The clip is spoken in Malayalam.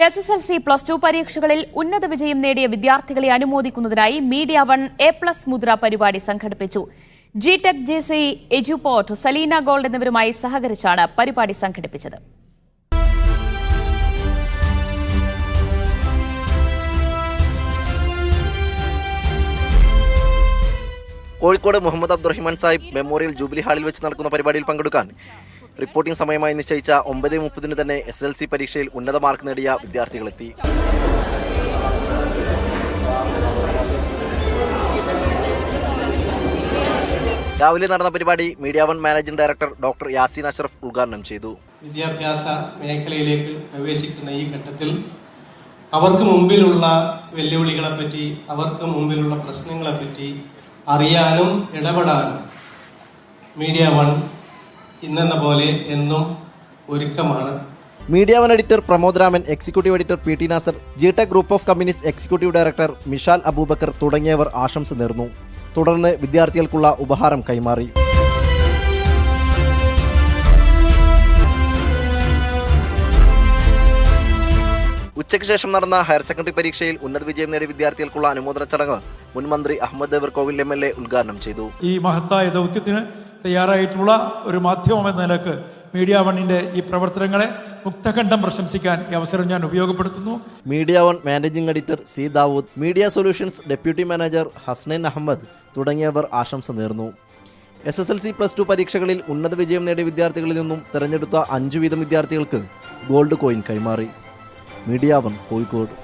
S S L C plus two പരീക്ഷകളിൽ ഉന്നത വിജയം നേടിയ വിദ്യാർത്ഥികളെ അനുമോദിക്കുന്നതിനായി മീഡിയ വൺ എ പ്ലസ് മുദ്ര പരിപാടി സംഘടിപ്പിച്ചു. G tech J C Eduport Saleena gold എന്നിവരുമായി സഹകരിച്ചാണ് പരിപാടി സംഘടിപ്പിച്ചത്. കോഴിക്കോട് മുഹമ്മദ് അബ്ദുറഹിമാൻ സാഹിബ് മെമ്മോറിയൽ ജൂബിലി ഹാളിൽ വെച്ച് നടക്കുന്ന പരിപാടിയിൽ പങ്കെടുക്കാൻ റിപ്പോർട്ടിംഗ് സമയമായി നിശ്ചയിച്ച ഒമ്പത് മുപ്പതിന് തന്നെ എസ് എൽ സി പരീക്ഷയിൽ ഉന്നത മാർക്ക് നേടിയ വിദ്യാർത്ഥികളെത്തി. രാവിലെ നടന്ന പരിപാടി media one managing director doctor Yasin Ashraf ഉദ്ഘാടനം ചെയ്തു. വിദ്യാഭ്യാസ മേഖലയിലേക്ക് പ്രവേശിക്കുന്ന ഈ ഘട്ടത്തിൽ അവർക്ക് മുമ്പിലുള്ള വെല്ലുവിളികളെപ്പറ്റി അവർക്ക് മുമ്പിലുള്ള പ്രശ്നങ്ങളെപ്പറ്റി അറിയാനും ഇടപെടാനും മീഡിയ വൺ ഇന്നെന്ന പോലെ എന്നും ഒരുക്കമാണ്. Media one editor Pramod Raman executive editor P T Nasar G tech group of communist executive director Mishal Abubakar തുടങ്ങിയവർ ആശംസ നേർന്നു. തുടർന്ന് വിദ്യാർത്ഥികൾക്കുള്ള ഉപഹാരം കൈമാറി. ഉച്ചയ്ക്ക് ശേഷം നടന്ന ഹയർ സെക്കൻഡറി പരീക്ഷയിൽ ഉന്നത വിജയം നേടിയ വിദ്യാർത്ഥികൾക്കുള്ള അനുമോദന ചടങ്ങ് മുൻ മന്ത്രി Ahammad Devar Kovil M L A ഉദ്ഘാടനം ചെയ്തു. ഈ മഹത്തായ ദൗത്യത്തിന് തയ്യാറായിട്ടുള്ള ഒരു മാധ്യമം എന്ന നിലയ്ക്ക് മീഡിയ വണ്ണിന്റെ ഈ പ്രവർത്തനങ്ങളെ മുക്തഖണ്ഡം പ്രശംസിക്കാൻ ഈ അവസരം ഞാൻ ഉപയോഗപ്പെടുത്തുന്നു. Media one managing editor C Dawood media solutions deputy manager Hasnain Ahammad തുടങ്ങിയവർ ആശംസ നേർന്നു. S S L C plus two പരീക്ഷകളിൽ ഉന്നത വിജയം നേടിയ വിദ്യാർത്ഥികളിൽ നിന്നും തെരഞ്ഞെടുത്ത അഞ്ചു വീതം വിദ്യാർത്ഥികൾക്ക് ഗോൾഡ് കോയിൻ കൈമാറി. Media one Kozhikode.